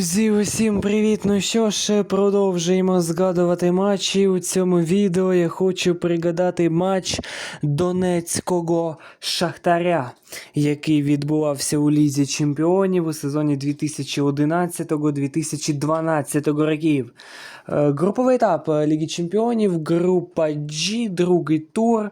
Друзі, усім привіт! Ну що ж, продовжуємо згадувати матчі. У цьому відео я хочу пригадати матч Донецького Шахтаря, який відбувався у Лізі Чемпіонів у сезоні 2011-2012 років. Е, Груповий етап Ліги Чемпіонів, група G, другий тур.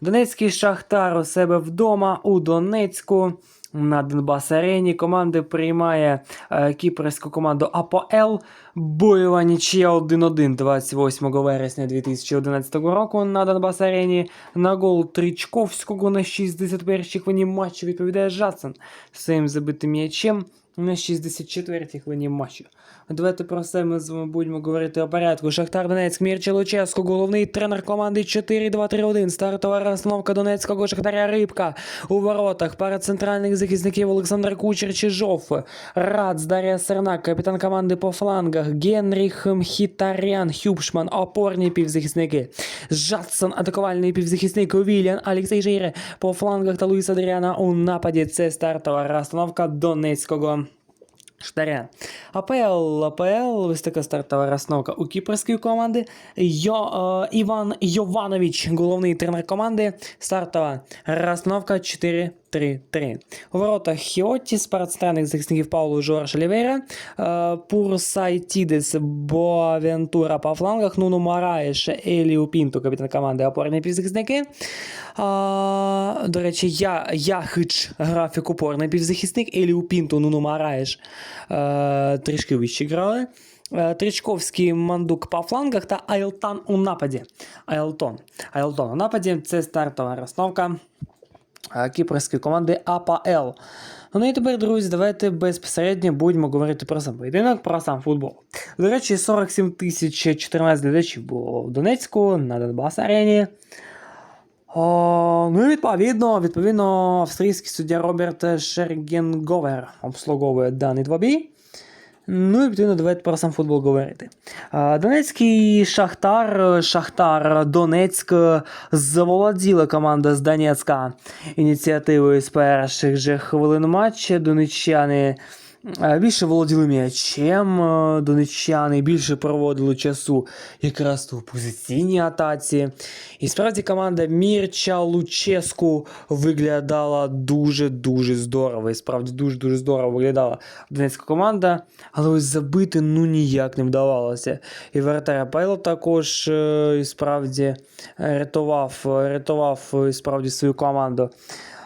Донецький Шахтар у себе вдома у Донецьку. На Донбас Арені Команди приймає е, кіпрську команду АПОЛ. Бойова нічия 1-1 28 вересня 2011 року на Донбас Арені. На гол Тричковського на 61-й хвилині матчу відповідає Жадсон своїм забитим м'ячем на 64-й хвилині матчу. Давайте про все ми з вами будемо говорити у порядку. Шахтар Донецьк, Мірча Луческо, головний тренер команди 4-2-3-1. Стартова розстановка Донецького Шахтаря Рибка. У воротах пара центральних захисників Олександр Кучер Чижов. Рац Дар'я Сернак, капітан команди по флангах. Генріх Мхітарян, Хюбшман, опорні півзахисники. Жадсон, атакувальний півзахисник. Вільян, Олексій Жире по флангах та Луїс Адріана у нападі. Це стартова розстановка Донецького Штаря. АПЛ, АПЛ, ось така стартова розстановка у кіпрської команди. Йо, е, Іван Йованович, головний тренер команди. Стартова розстановка 4-3-3. У воротах Хіотіс, пара центральних захисників Паулу Жорж Олівейра, е, Пурсайтідес, Боавентура по флангах, Нуну Мараєш, Еліу Пінту, капітан команди, опорні півзахисники. А, до речі, я, Яхич, графік опорний півзахисник, Еліу Пінту, Нуну Мараєш е, трішки вище грали. Е, Тричковський мандук по флангах та Айлтан у нападі. Айлтон. Айлтон у нападі це стартова розстановка е, кіпрської команди АПЛ. Ну і тепер, друзі, давайте безпосередньо будемо говорити про сам поєдинок, про сам футбол. До речі, 47 тисяч 14 глядачів було в Донецьку на Донбас Арені. О, ну і відповідно, відповідно, австрійський суддя Роберт Шергенговер обслуговує даний двобій. Ну і відповідно, давайте про сам футбол говорити. Донецький Шахтар, Шахтар Донецьк заволоділа команда з Донецька ініціативою з перших же хвилин матча. Донеччани більше володіли м'ячем, е, донеччани більше проводили часу якраз у позиційній атаці. І справді команда Мірча Луческу виглядала дуже-дуже здорово. І справді дуже-дуже здорово виглядала донецька команда, але ось забити ну ніяк не вдавалося. І вратаря Пайло також е, і справді е, рятував, рятував е, і справді свою команду.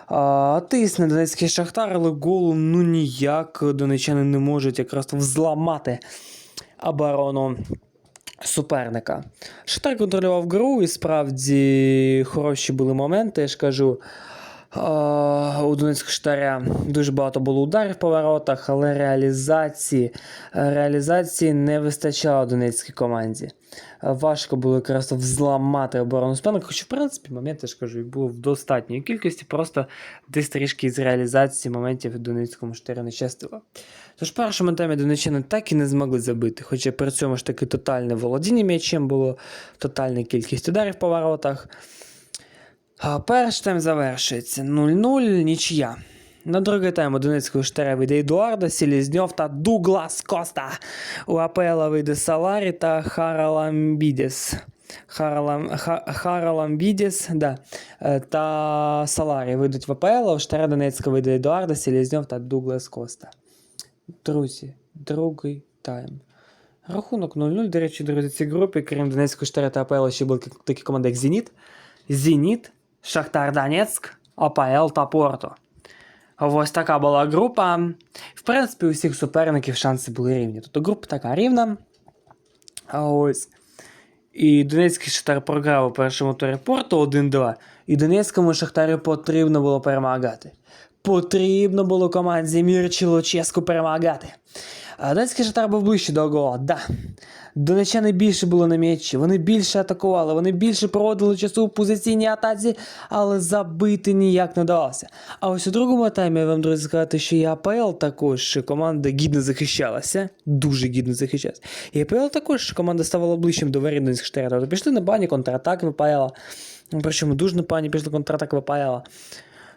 А, тисне Донецький Шахтар, але голу ну ніяк донечани не можуть якраз взламати оборону суперника. Шахтар контролював гру, і справді хороші були моменти, я ж кажу. А, У Донецького Шахтаря дуже багато було ударів по воротах, але реалізації, реалізації не вистачало Донецькій команді. Е, Важко було якраз взламати оборону суперника, хоча, в принципі, моменти, я ж кажу, було в достатньої кількості, просто десь трішки з реалізації моментів Донецькому Шахтарю не щастило. Тож в першому таймі донеччани так і не змогли забити, хоча при цьому ж таки тотальне володіння м'ячем було, тотальна кількість ударів по воротах. Перший тайм завершується 0-0, нічия. На другий тайм у Донецького штаря вийде Едуарда, Селезньов та Дуглас Коста. У АПЛ вийде Саларі та Хараламбідес. Харалам, Ха, Хараламбідес да, е, та Саларі вийдуть в АПЛ, у Штара Донецька вийде Едуарда, Селезньов та Дуглас Коста. Друзі, другий тайм. Рахунок 0-0. До речі, друзі, ці групи, крім Донецького штара та АПЛ, ще були такі команди, як Зеніт, Зеніт, Шахтар Донецьк, АПЛ та Порто. Ось така була група. В принципі, у всіх суперників шанси були рівні. Тобто група така рівна. Ось. І Донецький Шахтар програв у першому турі Порту 1-2. І Донецькому Шахтарю потрібно було перемагати. Потрібно було команді Мірчі Луческу перемагати. Донецький Шахтар був ближче до гола, да. Донеччани більше було на м'ячі, вони більше атакували, вони більше проводили часу у позиційній атаці, але забити ніяк не вдалося. А ось у другому таймі я вам друзі сказати, що і АПЛ також команда гідно захищалася, дуже гідно захищалася. І АПЛ також команда ставала ближчим до воріт Донецького Шахтаря. Тобто пішли на бані контратаки ВПЛ. Причому дуже на пані пішли контратаки ВПЛ.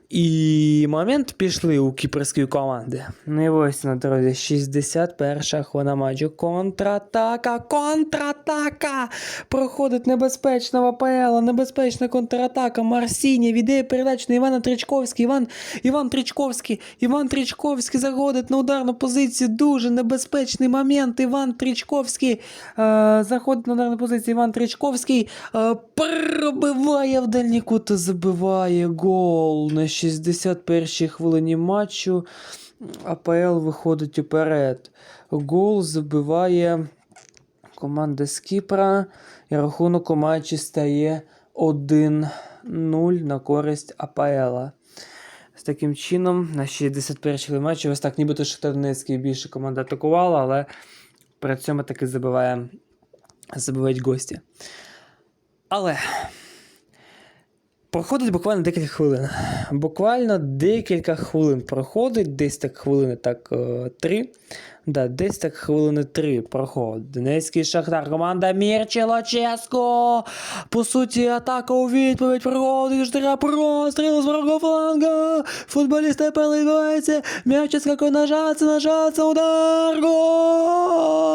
І момент пішли у кіпрської команди. Ну і ось на друзі, 61 хвилина матчу. Контратака, контратака! Проходить небезпечна ВПЛ, небезпечна контратака. Марсіні віддає передачу на Івана Тричковський. Іван, Іван Тричковський, Іван Тричковський заходить на ударну позицію. Дуже небезпечний момент. Іван Тричковський е, заходить на ударну позицію. Іван Тричковський е, пробиває в дальній кут забиває гол 61-й хвилині матчу. АПЛ виходить уперед. Гол забиває команда з Кіпра. І рахунок у матчі стає 1-0 на користь АПЛ. З таким чином, на 61-й матчі, ось так, нібито Донецький більше команда атакувала, але при цьому таки забиває, забивають гості. Але проходить буквально декілька хвилин. Буквально декілька хвилин проходить, десь так хвилини так е, три. Да, десь так хвилини три проходить. Донецький шахтар, команда Мірчело Ческо. По суті, атака у відповідь проходить штира простріл з ворогого фланга. Футболісти переливаються. М'яч скакає нажаться, нажаться, удар. Гол!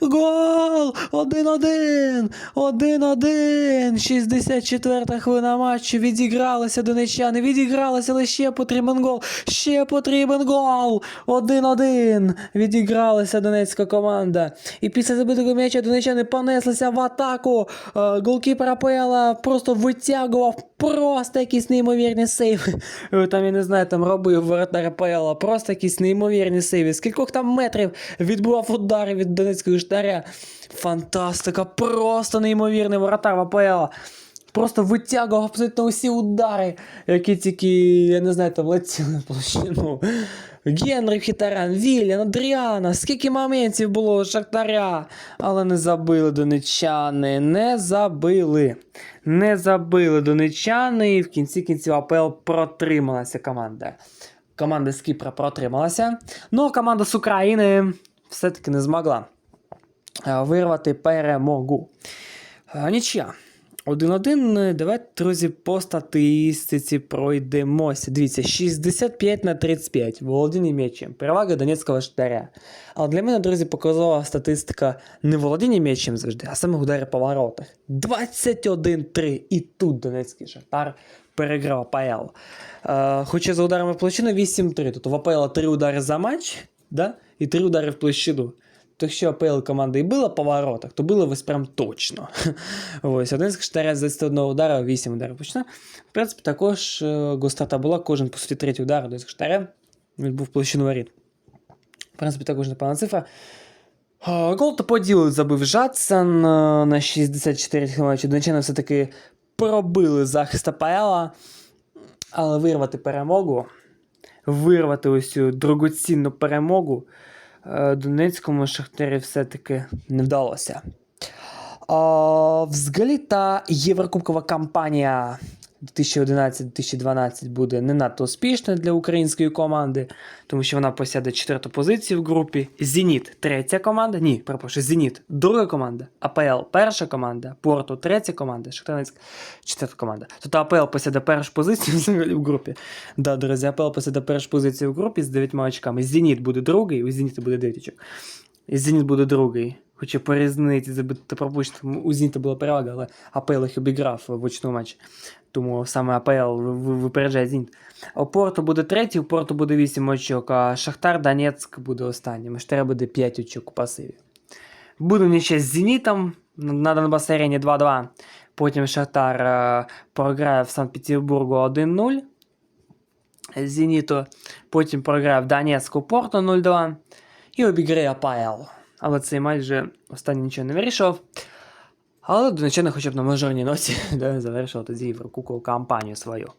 Гол! 1-1! 1-1! 64 хвилина матчу. Відігралися донечани. Відігралися, але ще потрібен гол. Ще потрібен гол. 1-1. Відігралася донецька команда. І після забитого м'яча донечани понеслися в атаку. Е, Голкіпер АПЛ просто витягував просто якісь неймовірні сейви. Е, Там, я не знаю, там робив воротар АПЛ. Просто якісь неймовірні сейви. Скількох там метрів відбував удари від донецького штаря. Фантастика, просто неймовірний воротар в АПЛ. Просто витягував абсолютно усі удари, які тільки, я не знаю, там летіли на площину. Генрих Хітарян, Вільян, Адріана, скільки моментів було у Шахтаря, але не забили донечани, не забили. Не забили донечани, і в кінці кінців АПЛ протрималася команда. Команда з Кіпра протрималася. Ну, а команда з України все-таки не змогла вирвати перемогу. Е, Нічия. 1-1. Давайте, друзі, по статистиці пройдемося. Дивіться, 65 на 35. Володіння м'ячем. Перевага Донецького штаря. Але для мене, друзі, показова статистика не володіння м'ячем завжди, а саме удари по воротах. 21-3. І тут Донецький шахтар переграв АПЛ. Е, хоча за ударами в площину 8-3. Тут в АПЛ 3 удари за матч, да? і 3 удари в площину. То якщо АПЛ команда і била по воротах, то було ось прям точно. Ось, один з штаря з 21 удара, 8 ударів почне. В принципі, також е, гострота була, кожен, по суті, третій удар один з штаря. Він був площину воріт. В принципі, також непогана цифра. Гол то по ділу забив Жадсон е, на 64 км. Донечани все-таки пробили захист АПЛ, але вирвати перемогу, вирвати ось цю дорогоцінну перемогу Донецькому Шахтарі все-таки не вдалося. Взагалі та Єврокубкова кампанія 2011-2012 буде не надто успішною для української команди, тому що вона посяде четверту позицію в групі. Зеніт третя команда. Ні, перепрошую, Зеніт друга команда, АПЛ перша команда, Порту третя команда, Шахтаринськ четверта команда. Тобто АПЛ посяде першу позицію взагалі в групі. Да, друзі, АПЛ посяде першу позицію в групі з 9 очками. Зеніт буде другий, у Зеніта буде 9 очок. І Зеніт буде другий. Хоча по різниці забити пропущено, у Зеніта була перевага, але АПЛ їх обіграв в очному матчі. Тому саме АПЛ ви- ви- випереджає Зеніт. У Порту буде третій, у Порту буде 8 очок, а Шахтар Донецьк буде останнім. Штера буде 5 очок у пасиві. Буде нічия з Зенітом на Донбас арені 2-2. Потім Шахтар е, програє в Санкт-Петербургу 1-0. Зеніту. Потім програє в Донецьку Порту 0-2. І обіграє АПЛ. Але цей матч вже останній нічого не вирішував. Але донечани хоча б на мажорній ноті да, завершили тоді Єврокубкову кампанію свою.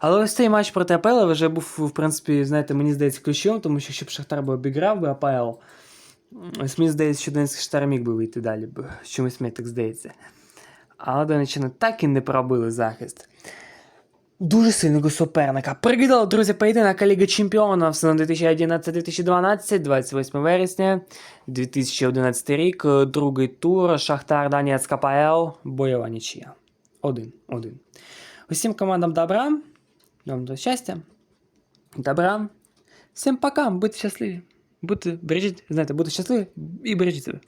Але ось цей матч проти АПЛ вже був, в принципі, знаєте, мені здається, ключовим, тому що щоб Шахтар би обіграв би АПЛ, ось мені здається, що Донецький Шахтар міг би вийти далі, чомусь мені так здається. Але донечани так і не пробили захист. Дуже сильного суперника. Пригадали, друзі, поєдинок Ліги Чемпіонів сезон 2011-2012, 28 вересня 2011 рік, другий тур, Шахтар Донецьк АПЛ, бойова нічия. Один, один. Усім командам добра, вам до щастя, добра. Всім пока, будьте щасливі. Будьте, бережіть, знаєте, будьте щасливі і бережіть себе.